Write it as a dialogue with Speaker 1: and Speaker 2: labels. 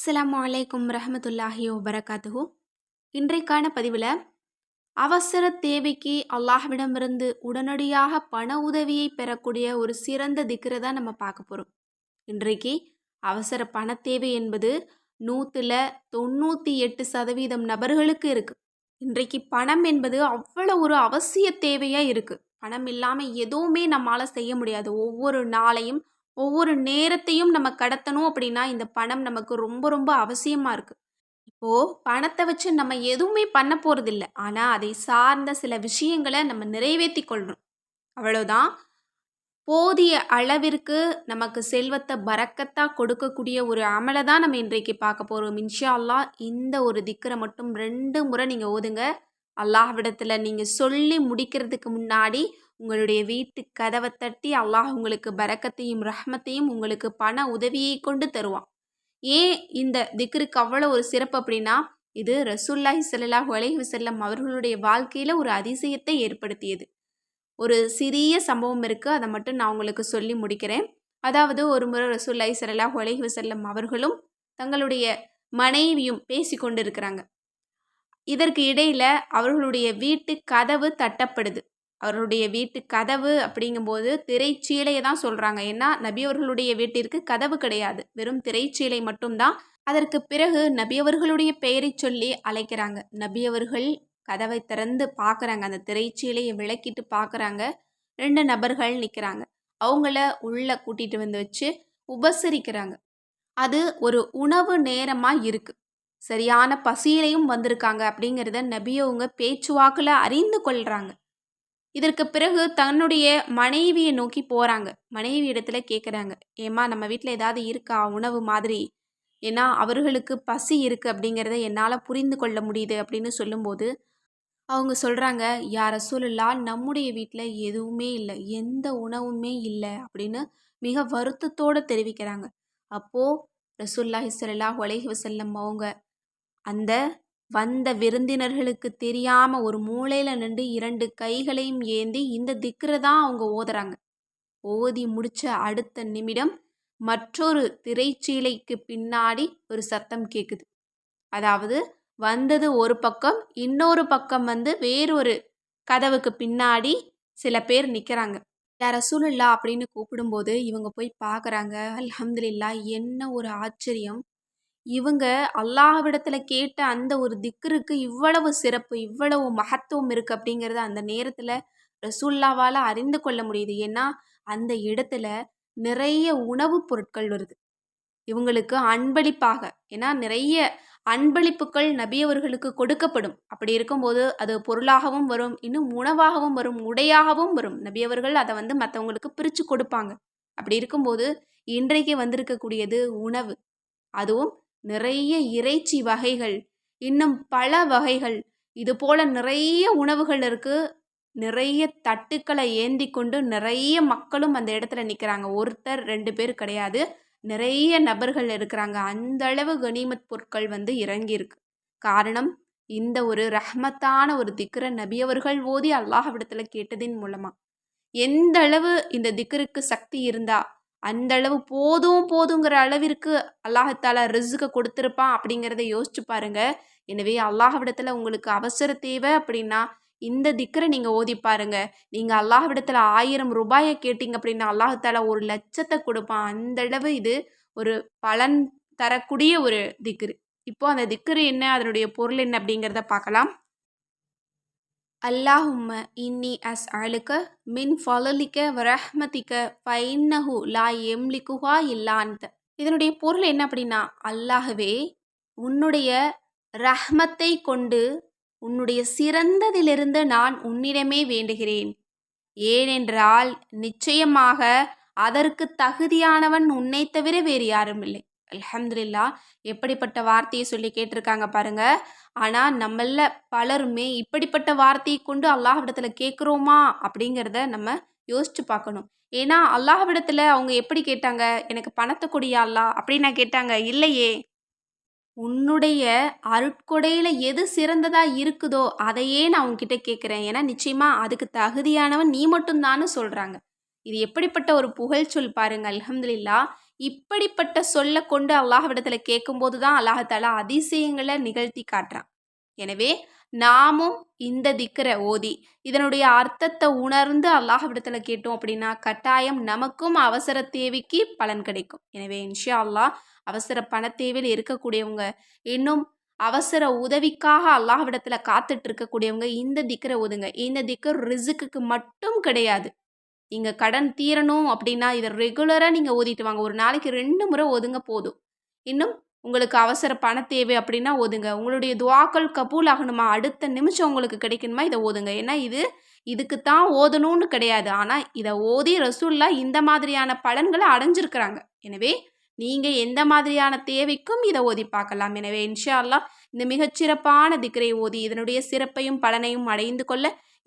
Speaker 1: அஸ்லாம் வலைக்கும் ரஹமத்துல்லாஹி வபரகாத்துஹூ. இன்றைக்கான பதிவில் அவசர தேவைக்கு அல்லாஹ்விடமிருந்து உடனடியாக பண உதவியை பெறக்கூடிய ஒரு சிறந்த திக்ரை தான் நம்ம பார்க்க போகிறோம் இன்றைக்கு அவசர பண தேவை என்பது நூற்றில் தொண்ணூற்றி எட்டு சதவீதம் நபர்களுக்கு இருக்குது இன்றைக்கு பணம் என்பது அவ்வளோ ஒரு அவசிய தேவையாக இருக்குது பணம் இல்லாமல் எதுவுமே நம்மளால் செய்ய முடியாது. ஒவ்வொரு நாளையும் ஒவ்வொரு நேரத்தையும் நம்ம கடத்தணும் அப்படின்னா இந்த பணம் நமக்கு ரொம்ப ரொம்ப அவசியமாக இருக்குது இப்போது பணத்தை வச்சு நம்ம எதுவுமே பண்ண போகிறதில்ல ஆனால் அதை சார்ந்த சில விஷயங்களை நம்ம நிறைவேற்றி கொள்ளணும். அவ்வளோதான் போதிய அளவிற்கு நமக்கு செல்வத்தை பறக்கத்தாக கொடுக்கக்கூடிய ஒரு அமலை தான் நம்ம இன்றைக்கு பார்க்க போகிறோம் இன்ஷா அல்லா இந்த ஒரு திக்கரை மட்டும் ரெண்டு முறை நீங்கள் ஓதுங்க. அல்லாஹ்விடத்தில் நீங்கள் சொல்லி முடிக்கிறதுக்கு முன்னாடி உங்களுடைய வீட்டு கதவை தட்டி அல்லாஹ் உங்களுக்கு பரக்கத்தையும் ரஹ்மத்தையும் உங்களுக்கு பண உதவியை கொண்டு தருவான். ஏன் இந்த திக்ருக்கு அவ்வளோ ஒரு சிறப்பு அப்படின்னா இது ரசூல்லாஹி ஸல்லல்லாஹு அலைஹி செல்லம் அவர்களுடைய வாழ்க்கையில் ஒரு அதிசயத்தை ஏற்படுத்தியது. ஒரு சிறிய சம்பவம் இருக்குது அதை மட்டும் நான் உங்களுக்கு சொல்லி முடிக்கிறேன். அதாவது ஒரு முறை ரசூல்லாஹி ஸல்லல்லாஹு அலைஹி வஸல்லம் அவர்களும் தங்களுடைய மனைவியும் பேசி கொண்டு இருக்கிறாங்க இதற்கு இடையில அவர்களுடைய வீட்டு கதவு தட்டப்படுது. அவர்களுடைய வீட்டு கதவு அப்படிங்கும்போது திரைச்சீலையை தான் சொல்கிறாங்க ஏன்னா நபி அவர்களுடைய வீட்டிற்கு கதவு கிடையாது. வெறும் திரைச்சீலை மட்டும்தான் அதற்கு பிறகு நபி அவர்களுடைய பெயரை சொல்லி அழைக்கிறாங்க. நபி அவர்கள் கதவை திறந்து பார்க்குறாங்க. அந்த திரைச்சீலையை விளக்கிட்டு பார்க்குறாங்க. ரெண்டு நபர்கள் நிற்கிறாங்க அவங்கள உள்ள கூட்டிகிட்டு வந்து வச்சு உபசரிக்கிறாங்க. அது ஒரு உணவு நேரமாக இருக்குது சரியான பசியிலையும் வந்திருக்காங்க அப்படிங்கிறத நபியவங்க பேச்சுவாக்கில் அறிந்து கொள்கிறாங்க இதற்கு பிறகு தன்னுடைய மனைவியை நோக்கி போகிறாங்க மனைவி இடத்துல கேட்குறாங்க ஏம்மா நம்ம வீட்டில் ஏதாவது இருக்கா? உணவு மாதிரி. ஏன்னா அவர்களுக்கு பசி இருக்குது அப்படிங்கிறத என்னால் புரிந்து கொள்ள முடியுது அப்படின்னு சொல்லும்போது அவங்க சொல்கிறாங்க யார் ரசூலுல்லா நம்முடைய வீட்டில் எதுவுமே இல்லை. எந்த உணவுமே இல்லை. அப்படின்னு மிக வருத்தத்தோடு தெரிவிக்கிறாங்க. அப்போது ரசூல்லாஹி ஸல்லல்லாஹு ஒலைஹி வசல்லம் அவங்க அந்த வந்த விருந்தினர்களுக்கு தெரியாமல் ஒரு மூலையில் நின்று இரண்டு கைகளையும் ஏந்தி இந்த திக்ரை தான் அவங்க ஓதுறாங்க. ஓதி முடித்த அடுத்த நிமிடம் மற்றொரு திரைச்சீலைக்கு பின்னாடி ஒரு சத்தம் கேட்குது அதாவது வந்தது ஒரு பக்கம் இன்னொரு பக்கம் வந்து வேறொரு கதவுக்கு பின்னாடி சில பேர் நிற்கிறாங்க யார் ரசூலுல்லா அப்படின்னு கூப்பிடும்போது இவங்க போய் பார்க்குறாங்க அலமதுல்லா என்ன ஒரு ஆச்சரியம். இவங்க அல்லாஹ்விடத்தில் கேட்ட அந்த ஒரு திக்ருக்கு இவ்வளவு சிறப்பு இவ்வளவு மகத்துவம் இருக்குது அப்படிங்கிறத அந்த நேரத்தில் ரசூல்லாவால் அறிந்து கொள்ள முடியுது. ஏன்னா அந்த இடத்துல நிறைய உணவுப் பொருட்கள் வருது. இவங்களுக்கு அன்பளிப்பாக ஏன்னா நிறைய அன்பளிப்புகள் நபியவர்களுக்கு கொடுக்கப்படும். அப்படி இருக்கும்போது அது பொருளாகவும் வரும் இன்னும் உணவாகவும் வரும் உடையாகவும் வரும். நபியவர்கள் அதை வந்து மற்றவங்களுக்கு பிரித்து கொடுப்பாங்க. அப்படி இருக்கும்போது இன்றைக்கு வந்திருக்கக்கூடியது உணவு. அதுவும் நிறைய இறைச்சி வகைகள் இன்னும் பல வகைகள் இது போல் நிறைய உணவுகள் இருக்குது நிறைய தட்டுக்களை ஏந்தி கொண்டு நிறைய மக்களும் அந்த இடத்துல நிற்கிறாங்க ஒருத்தர் ரெண்டு பேர் கிடையாது. நிறைய நபர்கள் இருக்கிறாங்க. அந்த அளவு கனிமத் பொருட்கள் வந்து இறங்கியிருக்கு. காரணம் இந்த ஒரு ரஹ்மத்தான ஒரு திக்ர நபியவர்கள் ஓதி அல்லாஹ் விடத்தில் கேட்டதின் மூலமாக எந்த அளவு இந்த திக்ருக்கு சக்தி இருந்தா அந்த அளவு போதும் போதுங்கிற அளவிற்கு அல்லாஹத்தால ரிசுக்க கொடுத்துருப்பான் அப்படிங்கிறத யோசிச்சு பாருங்க. எனவே அல்லாஹ்விடத்தில் உங்களுக்கு அவசர தேவை அப்படின்னா இந்த திக்கரை நீங்கள் ஓதி பாருங்க. நீங்கள் அல்லாஹ்விடத்தில் ஆயிரம் ரூபாயை கேட்டிங்க அப்படின்னா அல்லாஹால ஒரு லட்சத்தை கொடுப்பான். அந்த அளவு இது ஒரு பலன் தரக்கூடிய ஒரு திக்ரு. இப்போ அந்த திக்ரு என்ன அதனுடைய பொருள் என்ன அப்படிங்கிறத பார்க்கலாம். அல்லாஹும்ம இன்னி அஸ் அழுக்க மின் ஃபலலிக்க வரஹ்மதிக்க ஃபைன்னஹு லா எம்லிக்குஹா இல்லான்த இதனுடைய பொருள் என்ன அப்படின்னா அல்லாஹவே உன்னுடைய ரஹ்மத்தை கொண்டு உன்னுடைய சிறந்ததிலிருந்து நான் உன்னிடமே வேண்டுகிறேன். ஏனென்றால் நிச்சயமாக அதற்கு தகுதியானவன் உன்னை தவிர வேறு யாரும் இல்லை அலமதுல்லா எப்படிப்பட்ட வார்த்தையை சொல்லி கேட்டிருக்காங்க பாருங்க. ஆனால் நம்மள பலருமே இப்படிப்பட்ட வார்த்தையை கொண்டு அல்லாஹ்விடத்தில் கேட்குறோமா அப்படிங்கிறத நம்ம யோசிச்சு பார்க்கணும். ஏன்னா அல்லாஹ்விடத்தில் அவங்க எப்படி கேட்டாங்க? எனக்கு பணத்தை கொடியா அல்லா அப்படின்னு கேட்டாங்க. இல்லையே. உன்னுடைய அருட்கொடையில் எது சிறந்ததா இருக்குதோ அதையே நான் உங்ககிட்ட கேட்குறேன். ஏன்னா நிச்சயமா அதுக்கு தகுதியானவன் நீ மட்டும்தான்னு சொல்கிறாங்க இது எப்படிப்பட்ட ஒரு புகழ் சொல் பாருங்க அலமதுல்லா இப்படிப்பட்ட சொல்ல கொண்டு அல்லாஹ்விடத்தில் கேட்கும்போது தான் அல்லாஹால அதிசயங்களை நிகழ்த்தி காட்டுறான். எனவே நாமும் இந்த திக்கரை ஓதி இதனுடைய அர்த்தத்தை உணர்ந்து அல்லாஹ்விடத்தில் கேட்டோம் அப்படின்னா கட்டாயம் நமக்கும் அவசர தேவைக்கு பலன் கிடைக்கும். எனவே இன்ஷா அல்லாஹ் அவசர பண தேவையில் இருக்கக்கூடியவங்க இன்னும் அவசர உதவிக்காக அல்லாஹ்விடத்தில் காத்துட்டு இருக்கக்கூடியவங்க இந்த திக்கரை ஓதுங்க. இந்த திக்கர் ரிசுக்கு மட்டும் கிடையாது. நீங்கள் கடன் தீரணும் அப்படின்னா இதை ரெகுலராக நீங்கள் ஓதிட்டு வாங்க. ஒரு நாளைக்கு ரெண்டு முறை ஒதுங்க போதும். இன்னும் உங்களுக்கு அவசர பண தேவை அப்படின்னா ஓதுங்க. உங்களுடைய துவாக்கள் கபூல் ஆகணுமா? அடுத்த நிமிஷம் உங்களுக்கு கிடைக்கணுமா? இதை ஓதுங்க. ஏன்னா இது இதுக்கு தான் ஓதணும்னு கிடையாது. ஆனால் இதை ஓதி ரசூல்லா இந்த மாதிரியான பலன்களை அடைஞ்சிருக்கிறாங்க. எனவே நீங்கள் எந்த மாதிரியான தேவைக்கும் இதை ஓதி பார்க்கலாம். எனவே இன்ஷா அல்லா இந்த மிகச்சிறப்பான திக்கரை ஓதி இதனுடைய சிறப்பையும் பலனையும் அடைந்து கொள்ள